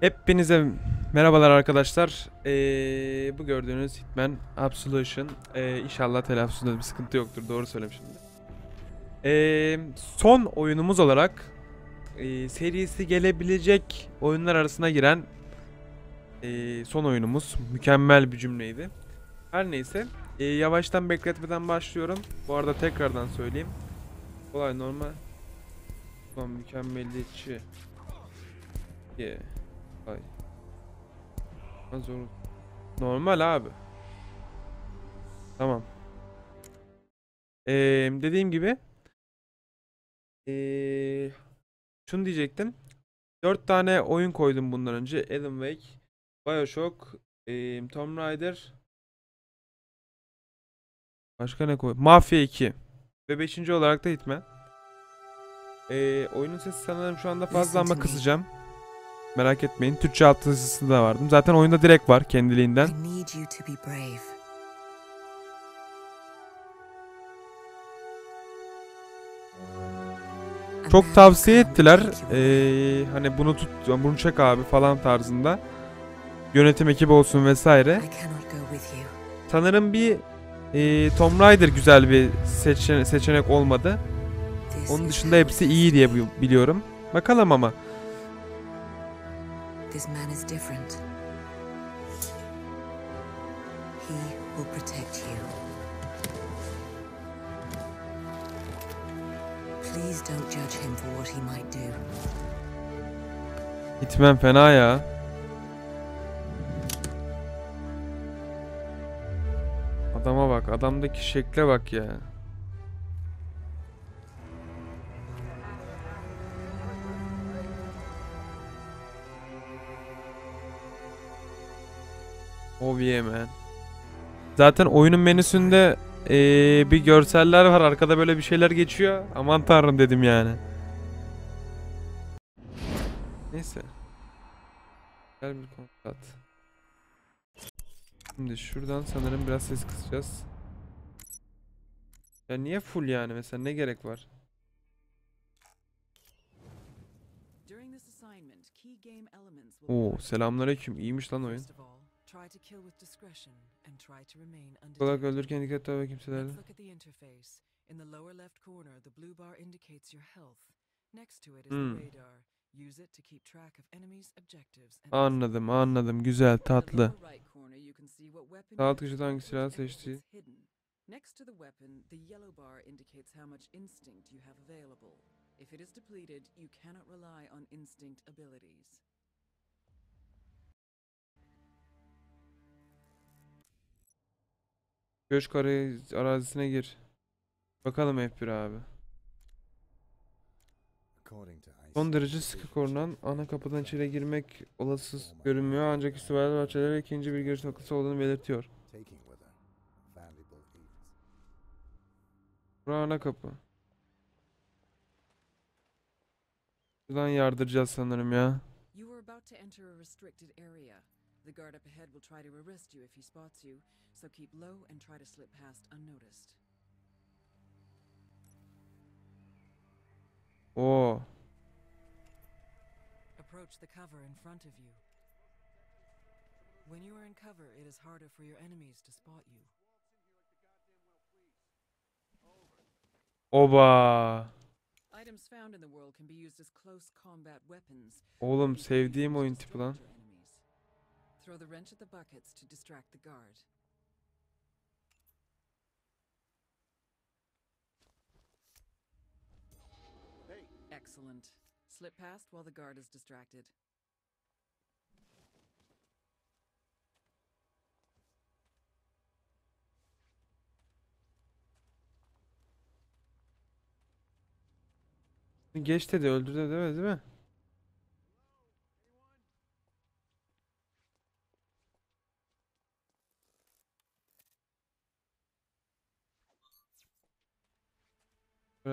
Hepinize merhabalar arkadaşlar. Ee, bu gördüğünüz Hitman Absolution. Ee, inşallah telaffuzunda bir sıkıntı yoktur. Doğru söylemişim. Ee, son oyunumuz olarak e, serisi gelebilecek oyunlar arasına giren e, son oyunumuz. Mükemmel bir cümleydi. Her neyse. e, yavaştan bekletmeden başlıyorum. Bu arada tekrardan söyleyeyim. Kolay normal. Ulan mükemmeliyetçi. Yeah. Ay. Ha, Zor. Normal abi. Tamam. Ee, dediğim gibi ee, şunu diyecektim. 4 tane oyun koydum bundan önce. Alan Wake, BioShock, ee, Tomb Raider. Başka ne koy? Mafya 2. Ve 5. olarak da Hitman. Ee, oyunun sesi sanırım şu anda fazla ama kısacağım. Merak etmeyin. Türkçe alt yazısı da vardım. Zaten oyunda direkt var kendiliğinden. Çok tavsiye ettiler. Ee, hani bunu tut, bunu çek abi falan tarzında. Yönetim ekibi olsun vesaire. Sanırım bir e, Tomb Raider güzel bir seçene- seçenek olmadı. Onun dışında hepsi iyi diye biliyorum. Bakalım ama. This man is different. He will protect you. Please don't judge him for what he might do. Hitman fena ya. Adama bak. Adamdaki şekle bak ya. Oh yeah man. Zaten oyunun menüsünde eee, bir görseller var. Arkada böyle bir şeyler geçiyor. Aman tanrım dedim yani. Neyse. Gel bir kontrat. Şimdi şuradan sanırım biraz ses kısacağız. Ya niye full yani mesela ne gerek var? Oo selamünaleyküm iyiymiş lan oyun. First of all, try to kill with discretion and try to remain Olarak undetected. öldürürken dikkat et ve interface. In the lower left corner, the blue bar indicates your health. Next to it is the radar. Use it to keep track of enemies, objectives, and Anladım anladım güzel tatlı. köşede have hangi it's hidden. Next to the weapon, the yellow bar indicates how much instinct you have available. If it is depleted, you cannot rely on instinct abilities. Göç karayı arazisine gir. Bakalım F1 abi. Son derece sıkı korunan ana kapıdan içeri girmek olasız görünmüyor ancak istihbarat bahçeleri ikinci bir görüş noktası olduğunu belirtiyor. Bura ana kapı. Buradan yardıracağız sanırım ya. You are about to enter a restricted area. The guard up ahead will try to arrest you if he spots you, so keep low and try to slip past unnoticed. Oo. Approach the cover in front of you. When you are in cover, it is harder for your enemies to spot you. Oba. Items found in the world can be used as close combat weapons. Oğlum These can be sevdiğim oyun tipi lan. Distract your enemies. Throw the wrench at the buckets to distract the guard. Excellent. Slip past while the guard is distracted. Geç dedi öldür dedi değil mi? Değil mi?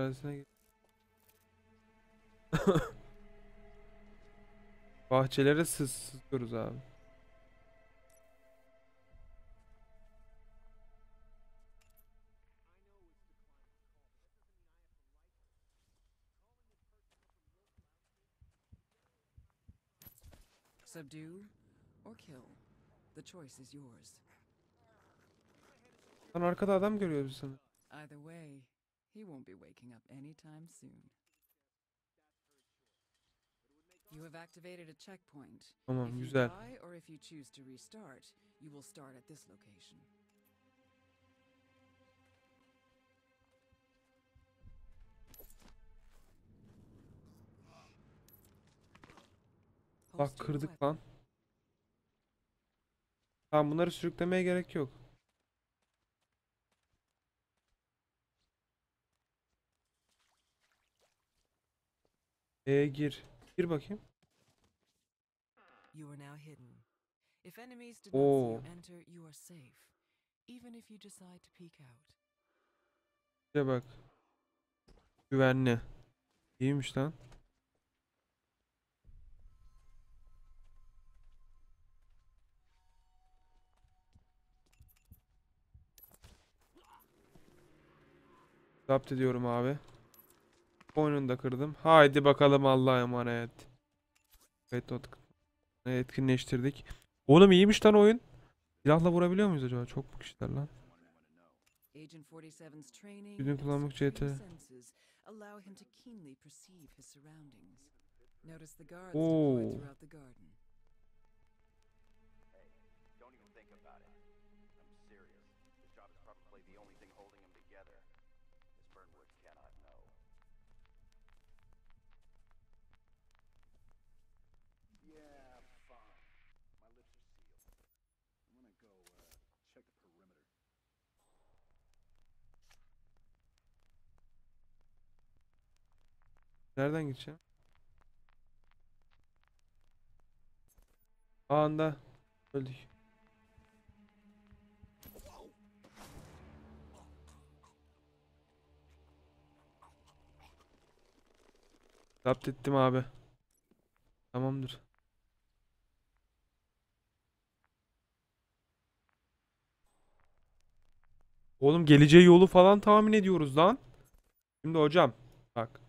Arazisine gir. Bahçelere sız sızıyoruz abi. Subdue or kill. The choice is yours. Lan arkada adam görüyoruz sana. Either way, he won't be waking up anytime soon. You have activated a checkpoint. Tamam if you güzel. die or if you choose to restart, you will start at this location. Bak kırdık lan. Tamam bunları sürüklemeye gerek yok. E gir. Gir bakayım. You are now hidden. If enemies do not see Oo. you enter, you are safe. Even if you decide to peek out. De bak. Güvenli. İyiymiş lan. Zapt ediyorum abi. Oyununu da kırdım. Haydi bakalım Allah'a emanet. Evet o etkinleştirdik. Oğlum iyiymiş lan oyun. Silahla vurabiliyor muyuz acaba? Çok mu kişiler lan? Agent 47's training Güdüm kullanmak supreme CT. Nereden gideceğim? Anda öldük. Zapt ettim abi. Tamamdır. Oğlum geleceği yolu falan tahmin ediyoruz lan. Şimdi hocam bak.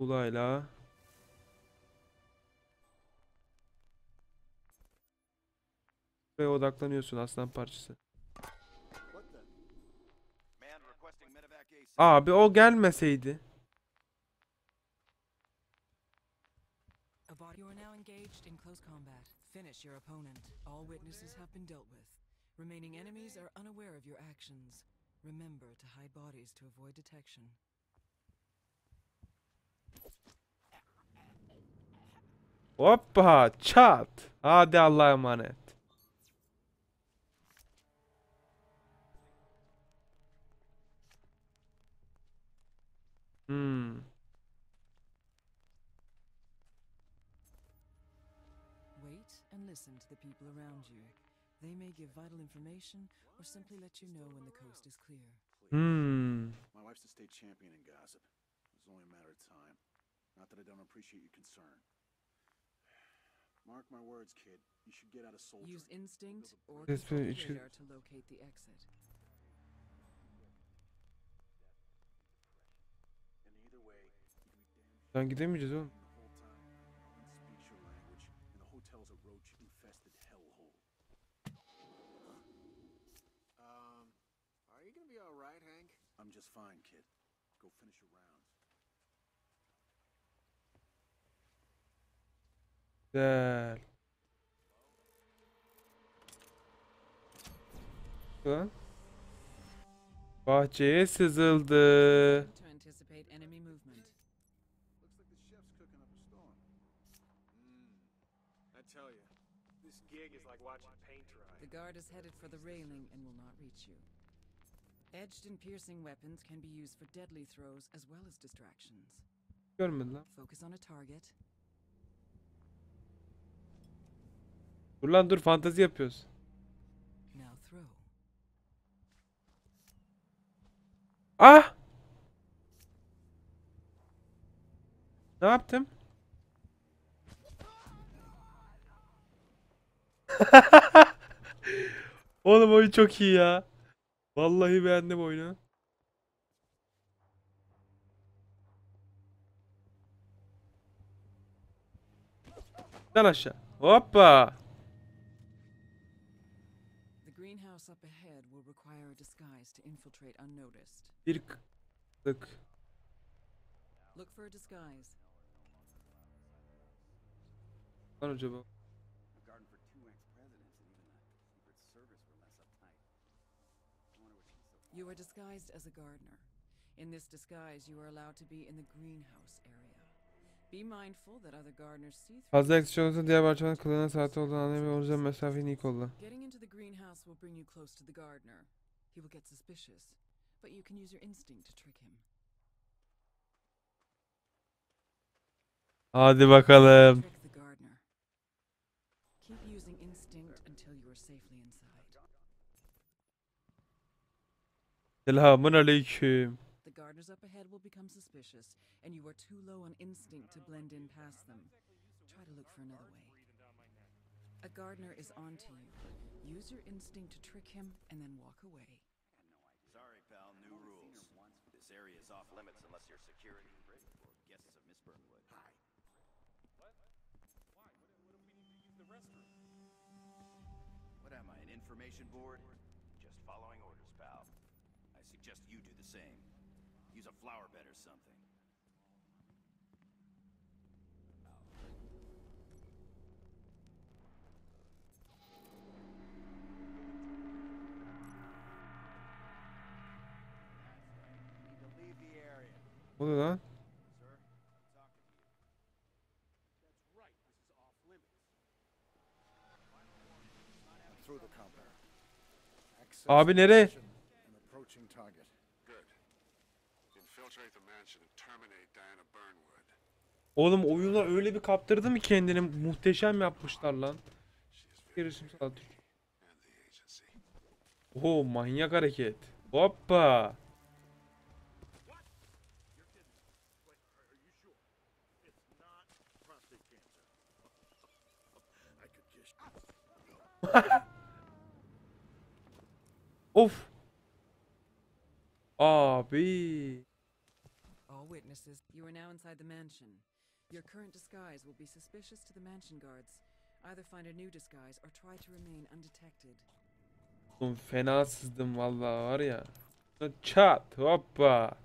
Bulayla. Buraya odaklanıyorsun aslan parçası. Abi o gelmeseydi. Your opponent. All witnesses have been dealt with. Remaining enemies are unaware of your actions. Remember to hide bodies to avoid detection. Hoppa çat. Hadi Allah'a emanet. Hmm. They may give vital information or simply let you know when the coast is clear. Hmm. My wife's the state champion in gossip. It's only a matter of time. Not that I don't appreciate your concern. Mark my words, kid. You should get out of soldier. Use instinct or Yes, control but the it should- radar to locate the exit. And either way, you can be damn Sen gidemeyeceğiz oğlum. Fine, kid. Go finish your rounds. Güzel. Lan. Bahçeye sızıldı. To anticipate enemy movement. Looks like the chef's cooking up a storm. I tell you, this gig is like watching paint dry. The guard is headed for the railing and will not reach you. Edged and piercing weapons can be used for deadly throws as well as distractions. Görmedin lan. Focus on a target. Dur lan dur fantezi yapıyoruz. Now throw. Ah! Ne yaptım? Oğlum oyun çok iyi ya. Vallahi beğendim oyunu. Lan aşağı. Hoppa. Bir kık. Look for a disguise. Lan acaba? You are disguised as a gardener. In this disguise, you are allowed to be in the greenhouse area. Be mindful that other gardeners see through. Fazla olursa diğer bahçenin kılığına sahip olduğunu anlayamıyor. O yüzden mesafeyi iyi kolla. Getting into the greenhouse will bring you close to the gardener. He will get suspicious, but you can use your instinct to trick him. Hadi bakalım. Selamun aleyküm. The gardeners up ahead will become suspicious, and you are too low on instinct to blend in past them. Try to look for another way. A gardener is onto you. Use your instinct to trick him and then walk away. Sorry, pal, new rules. This area is off limits unless you're security or guests of Miss Burnwood. Hi. What am I, an information board? Just following orders, pal. I suggest you do the same. Use a flower bed or something. Need to leave the area. Ne oluyor lan? Sir, talking to you. That's right. This is off limits. Through the compound. Access Abi nereye? An approaching target. Good. Infiltrate the mansion and terminate Diana Burnwood. Oğlum oyuna öyle bir kaptırdı mı kendini muhteşem yapmışlar lan. Girişim. Oo manyak hareket. Hoppa. Of. Abi. All witnesses, you are now inside the mansion. Your current disguise will be suspicious to the mansion guards. Either find a new disguise or try to remain undetected. Oğlum fena sızdım vallahi var ya. Çat hoppa.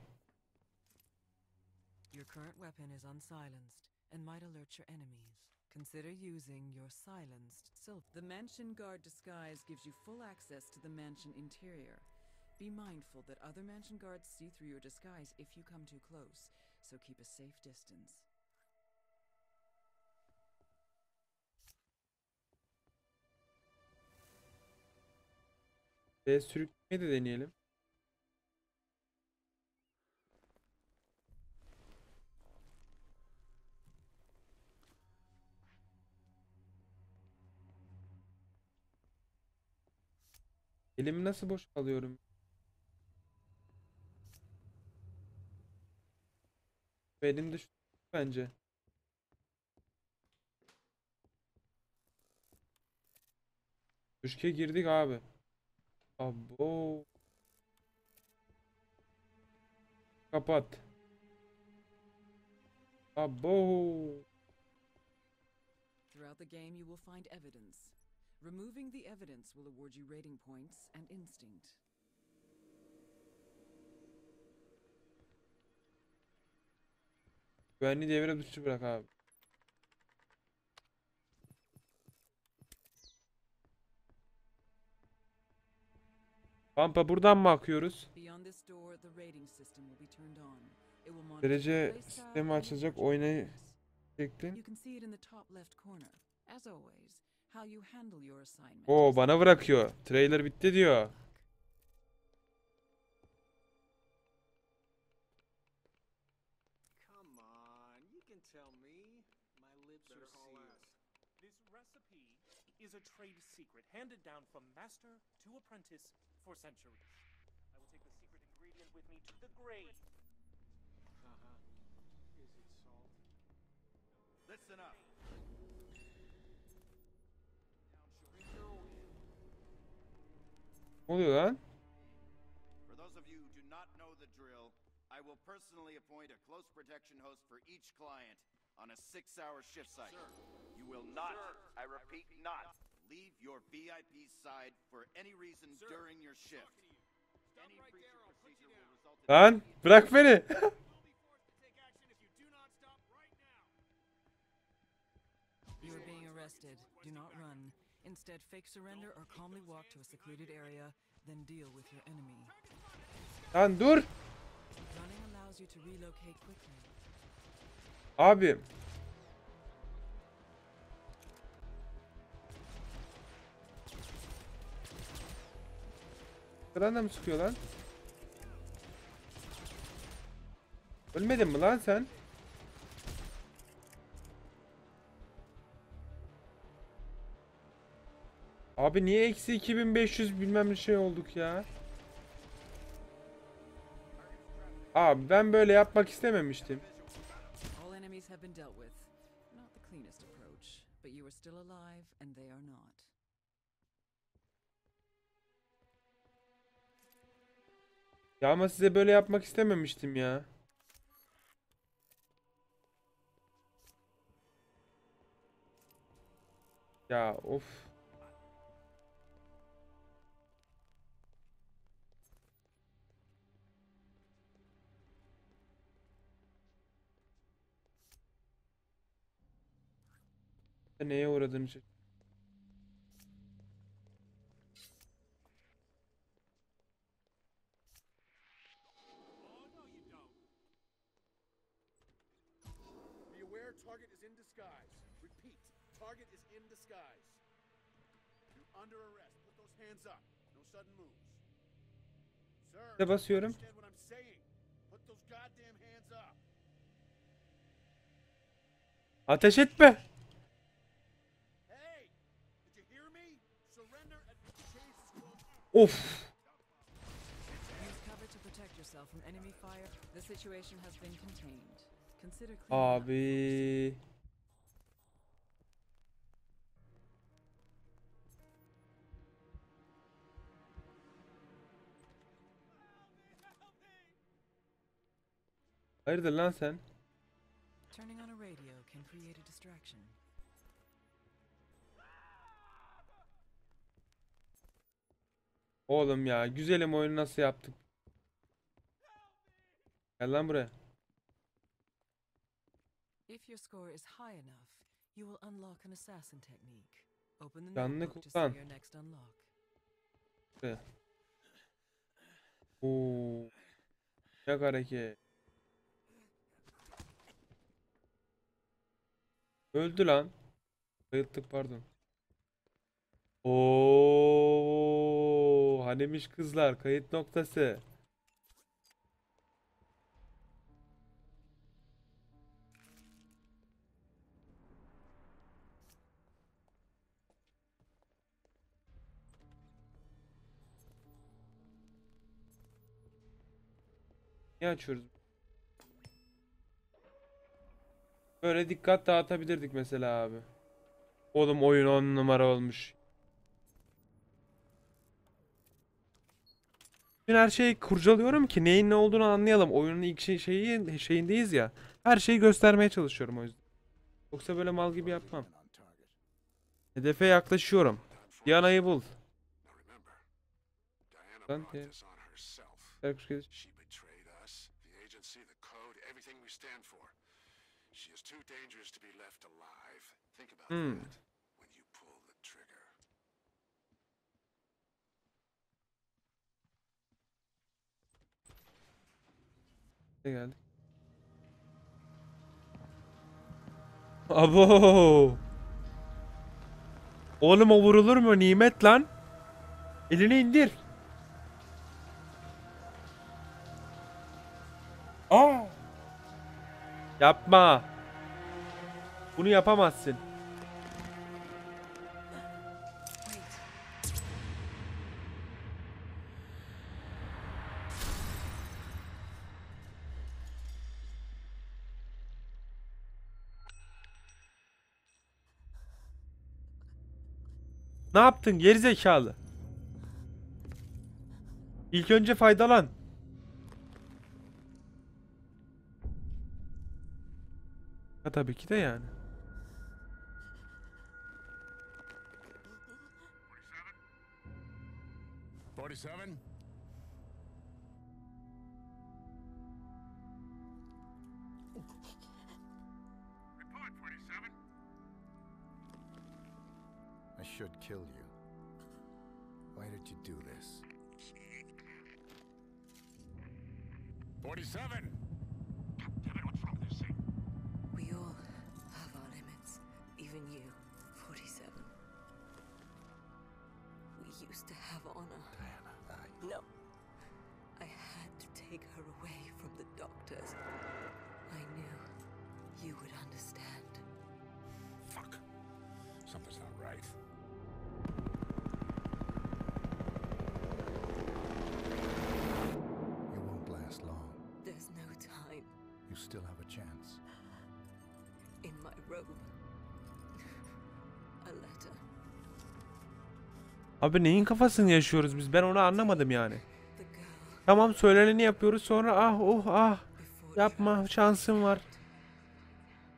Your current weapon is unsilenced and might alert your enemies. Consider using your silenced silk. The mansion guard disguise gives you full access to the mansion interior. Be mindful that other mansion guards see through your disguise if you come too close, so keep a safe distance. E, sürüklemeyi de deneyelim. Elimi nasıl boş alıyorum? Elimde şu bence. Köşke girdik abi. Abo. Kapat. Abo. Throughout the game, you will find evidence. Removing the evidence will award you rating points and instinct. Güvenliği devre dışı bırak abi. Pampa buradan mı akıyoruz? Derece sistemi açılacak. Oynayı çektin. Oo bana bırakıyor. Trailer bitti diyor. Trade secret handed down from master to apprentice for centuries. I will take the secret ingredient with me to the grave. Uh-huh. Is it salt? Listen up. Ne oluyor lan? For those of you who do not know the drill, I will personally appoint a close protection host for each client. on a six-hour shift cycle. You will not, I repeat, not leave your VIP side for any reason during your shift. Any breach of procedure will result in Lan bırak beni. You are being arrested. Do not run. Instead, fake surrender or calmly walk to a secluded area, then deal with your enemy. Lan dur. Running allows you to relocate quickly. Abi. Sıran da mı sıkıyor lan? Ölmedin mi lan sen? Abi niye eksi 2500 bilmem ne şey olduk ya? Abi ben böyle yapmak istememiştim. All enemies have been dealt with. Not the cleanest approach, but you are still alive and they are not. Ya ama size böyle yapmak istememiştim ya. Ya of. Neye uğradığını şaş- Be aware target is in disguise. Repeat, target is in disguise. You're under arrest. Put those hands up. No sudden moves. Sir, Ne basıyorum? understand what I'm saying. Hayırdır lan sen? Turning on a radio can create a distraction. Oğlum ya güzelim oyunu nasıl yaptık? Gel lan buraya. If your score is high enough, you will unlock an assassin technique. Open the notebook to see your next unlock. Buraya. Oo. Yak hareket. Öldü lan. Bayılttık pardon. Oo, hanemiş kızlar kayıt noktası. Niye açıyoruz? Böyle dikkat dağıtabilirdik mesela abi. Oğlum oyun 10 numara olmuş. Bütün her şeyi kurcalıyorum ki neyin ne olduğunu anlayalım. Oyunun ilk şey, şeyi, şeyindeyiz ya. Her şeyi göstermeye çalışıyorum o yüzden. Yoksa böyle mal gibi yapmam. Hedefe yaklaşıyorum. Diana'yı bul. Brought diye- dangerous to be left alive. Think about Hmm. that when you pull the trigger. Ne geldi? Abo. Oğlum o vurulur mu? Nimet lan. Elini indir. Aa. Yapma. Bunu yapamazsın. Ne yaptın gerizekalı? İlk önce faydalan. Ha tabii ki de yani. 47? Report, 47. I should kill you. Why did you do this? 47! Used to have honor. Diana, I... No. I had to take her away from the doctors. I knew you would understand. Fuck. Something's not right. Abi neyin kafasını yaşıyoruz biz? Ben onu anlamadım yani. Tamam söyleneni yapıyoruz sonra ah oh ah yapma şansım var.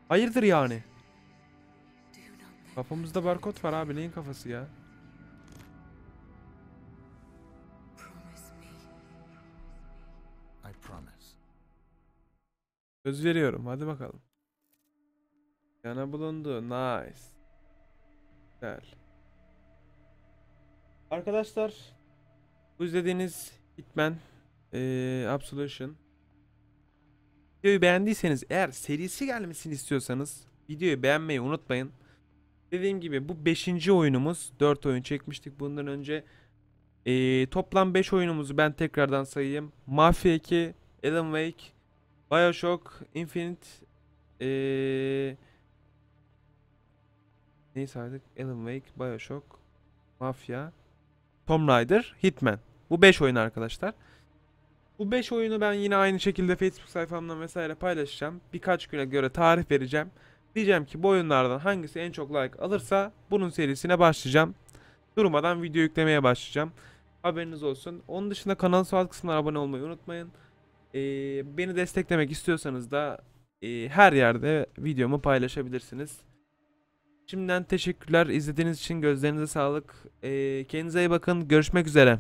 Hayırdır yani? Kafamızda barkod var abi neyin kafası ya? Söz veriyorum hadi bakalım. Yana bulundu nice. Güzel. Arkadaşlar bu izlediğiniz Hitman eee Absolution Videoyu beğendiyseniz eğer serisi gelmesini istiyorsanız videoyu beğenmeyi unutmayın. Dediğim gibi bu 5. oyunumuz. 4 oyun çekmiştik bundan önce. Eee, toplam 5 oyunumuzu ben tekrardan sayayım. Mafia 2, Alan Wake, Bioshock, Infinite, eee neyi saydık? Alan Wake, Bioshock, Mafia, Tomb Raider, Hitman. Bu 5 oyun arkadaşlar. Bu 5 oyunu ben yine aynı şekilde Facebook sayfamdan vesaire paylaşacağım. Birkaç güne göre tarih vereceğim. Diyeceğim ki bu oyunlardan hangisi en çok like alırsa bunun serisine başlayacağım. Durmadan video yüklemeye başlayacağım. Haberiniz olsun. Onun dışında kanalın sağ alt kısmına abone olmayı unutmayın. Ee, beni desteklemek istiyorsanız da e, her yerde videomu paylaşabilirsiniz. Şimdiden teşekkürler. İzlediğiniz için gözlerinize sağlık. Ee, kendinize iyi bakın. Görüşmek üzere.